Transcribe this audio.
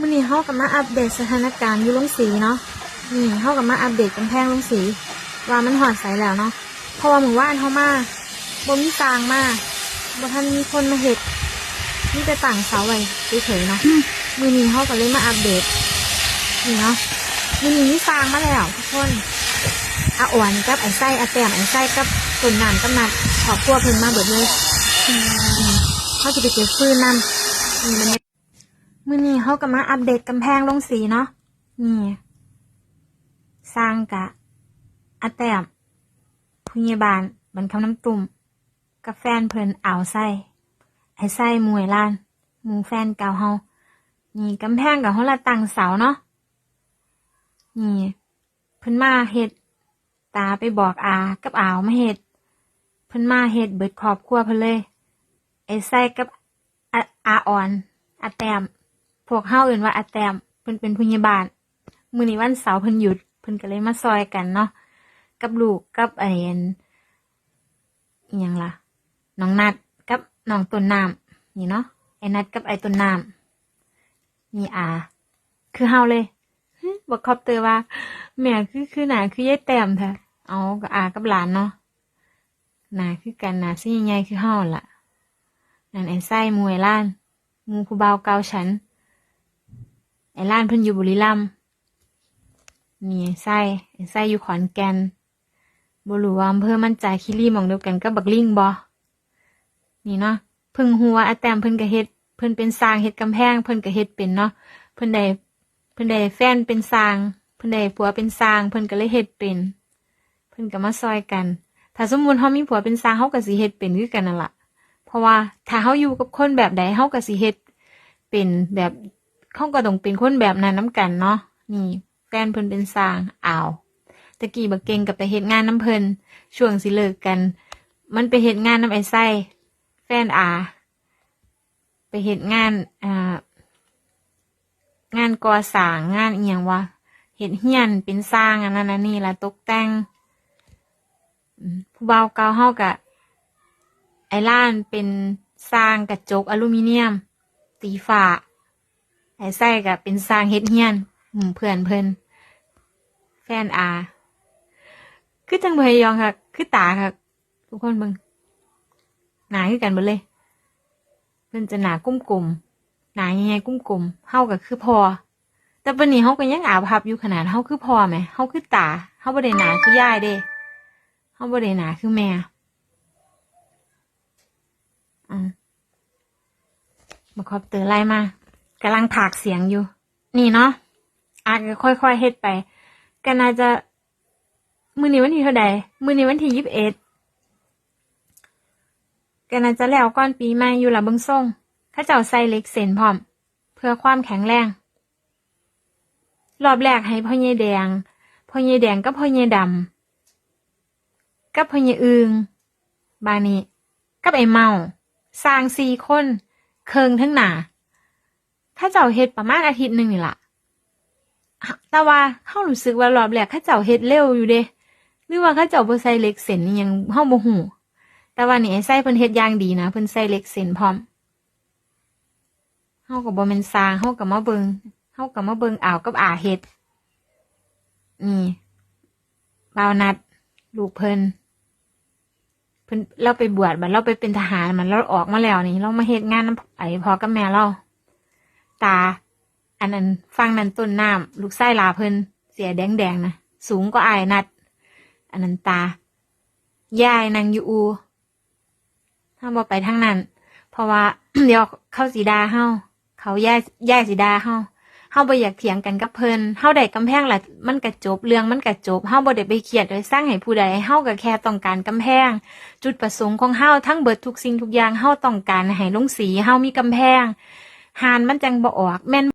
มื่อนี้เฮากับมาอัปเดตสถานการณ์อยู่ลงสีเนาะนี่เฮากับมาอัปเดตกำแพงลงสี ว่ามันหอดใสแล้วเนาะเพราะว่าหมู่บ้านเฮามาบ่มีสร้างมาบ่ทันมีคนมาเฮ็ดมีแต่ตั้งเสาไว้เฉยๆเนาะมื้อนี้เฮาก็เลยมาอัปเดตนี่เนาะมื้อนี้มีสร้างมาแล้วทุกคนอาอ่วนกับไอ้ไส้อาแต้มไอ้ไส้กับต้นน้ำกับนัดขอบครัวเพิ่นมาเบิดเลยอืมเขาจะไปเก็บฟืนนำนี่มัน มื่อนี้เขาก็มาอัปเดตกำแพงลงสีเนาะนี่สร้างกะอาแต้มผู้ใหญ่บ้านบันคำน้ำตุ่มกับแฟนเพลินอ่าวไส้ไอไส้มวยล้านมูแฟนเก่าเฮานี่กำแพงกับเฮาละตั้งเสาเนาะนี่เพิ่นมาเฮ็ดตาไปบอกอากับอาวมาเฮ็ดเพิ่นมาเฮ็ดเบิดครอบครัวเพิ่นเลย ไอไส้กับอาอาอ่อนอาแต้ม พวกเฮาเอื่นว่าอาแตมเพิ่นเป็นผู้ใหญ่บ้านมื้อนี้วันเสาร์เพิ่นหยุดเพิ่นก็เลยมาซอยกันเนาะกับลูกกับไอ้อันอิหยังล่ะน้องนัดกับน้องต้นน้ำนี่เนาะไอ้นัดกับไอ้ต้นน้ำนี่อาคือเฮาเลยบอกคอบเตอร์ว่าแม่คือคือหนาคือยายแต้มแท้เอากับอากับหลานเนาะหนาคือกันหนาซี่ใหญ่คือเฮาล่ะนั่นไอ้ไส้มวยล้านมูผู้บ่าเกาฉัน ไอ้ล้านเพิ่นอยู่บุรีรัมย์นี่ไส้ไอ้ไส้อยู่ขอนแก่นบรูว่าอำเภอมั่นใจคีรีมองเดียวกันกับบักลิงบ่นี่เนาะเพิ่งฮู้ว่าอาแตมเพิ่นก็เฮ็ดเพิ่นเป็นสร้างเฮ็ดกำแพง เพิ่นก็เฮ็ดเป็นเนาะเพิ่นได้เพิ่นได้แฟนเป็นสร้าง เพิ่นได้ผัวเป็นสร้าง เพิ่นก็เลยเฮ็ดเป็น เพิ่นก็มาซอยกัน ถ้าสมมุติเฮามีผัวเป็นสร้างเฮาก็สิเฮ็ดเป็นคือกันนั่นล่ะ เพราะว่าถ้าเฮาอยู่กับคนแบบใดเฮาก็สิเฮ็ดเป็นแบบ เขาก็ต้องเป็นคนแบบนั้นน้ำกันเนาะนี่แฟนเพิ่นเป็นสร้างอ้าวตะกี้บักเก่งกับไปเฮ็ดงานน้ำเพิ่นช่วงสิเลิกกัน มันไปเฮ็ดงานน้ำไอ้ไส้แฟนอา ไปเฮ็ดงานอ่างานก่อสร้างงานเอียงวะเฮ็ดเฮียนเป็นสร้างอันนั้นอันนี้ละตกแต่งผู้เบาเกาเฮากะไอล้านเป็นสร้างกระจกอลูมิเนียม ตีฟ้า ไอ้ไส้ก็เป็นสร้างเฮ็ดเฮียนหมู่เพื่อนเพิ่นแฟนอา คือจังเบยองค่ะ คือตาค่ะ ทุกคนเบิ่งหนาคือกันเบิดเลย เพิ่นจะหนากุ้มกลมหนาใหญ่ๆกุ้มกลมเฮาก็คือพอ แต่ปานนี้เฮาก็ยังอาภัพอยู่ขนาดเฮาคือพอไหมเฮาคือตาเฮาบ่ได้หนาคือยายเด้เฮาบ่ได้หนาคือแม่อืมมาคอบเตอไล่มา กำลังถากเสียงอยู่ นี่เนาะอาจจะค่อยๆเฮ็ดไป ก็น่าจะ มือนี้วันที่เท่าใดมือนี้วันที่ยี่สิบเอ็ดก็น่าจะแล้วก่อนปีใหม่อยู่ละเบิงส่งข้าเจ้าใส่เล็กเส้นพร้อม เพื่อความแข็งแรง รอบแรกให้พ่อเยแดง พ่อเยแดงกับพ่อเยดำกับพ่อเยอึงบานี้กับไอเมาสร้างสี่คน เคิงทั้งหนา ข้าเจ้าเฮ็ดประมาณอาทิตย์หนึ่งนี่ล่ะ แต่ว่าเฮารู้สึกว่ารอบแรกข้าเจ้าเฮ็ดเร็วอยู่เด้หรือว่าข้าเจ้าบ่ใส่เล็กเส้นนี่ยังเฮาบ่ฮู้แต่ว่านี่ไอ้ใส่เพิ่นเฮ็ดอย่างดีนะเพิ่นใส่เล็กเส้นพร้อมเฮาก็บ่แม่นสร้างเฮาก็มาเบิ่งเฮาก็มาเบิ่งอ่าวกับอาเฮ็ดนี่บ่าวนัดลูกเพิ่นเพิ่นเราไปบวชบัดเราไปเป็นทหารมันเราออกมาแล้วนี่ เรามาเฮ็ดงานนำไอ้พ่อกับแม่เรา ตา อันนั้นฟังนั้นต้นน้ำลูกไส้ลาเพิ่นเสียแดงแดงๆนะสูงก็อายนัด อันนั้นตายายนางอยู่อูถ้าบอไปทางนั้น เพราะว่าเดี๋ยวเข้าสีดาเฮาเขาย่ายย่ายสีดาเฮาเฮาบ่อยากเถียงกันกับเพิ่นเฮาได้กำแพงละมันก็จบเรื่องมันก็จบเฮาบ่ได้ไปเครียดโดยสร้างให้ผู้ใดเฮาก็แค่ต้องการกำแพง จุดประสงค์ของเฮาทั้งเบิดทุกสิ่งทุกอย่างเฮาต้องการให้ลงสีเฮามีกำแพง หานมันจังบ่ออก แม่น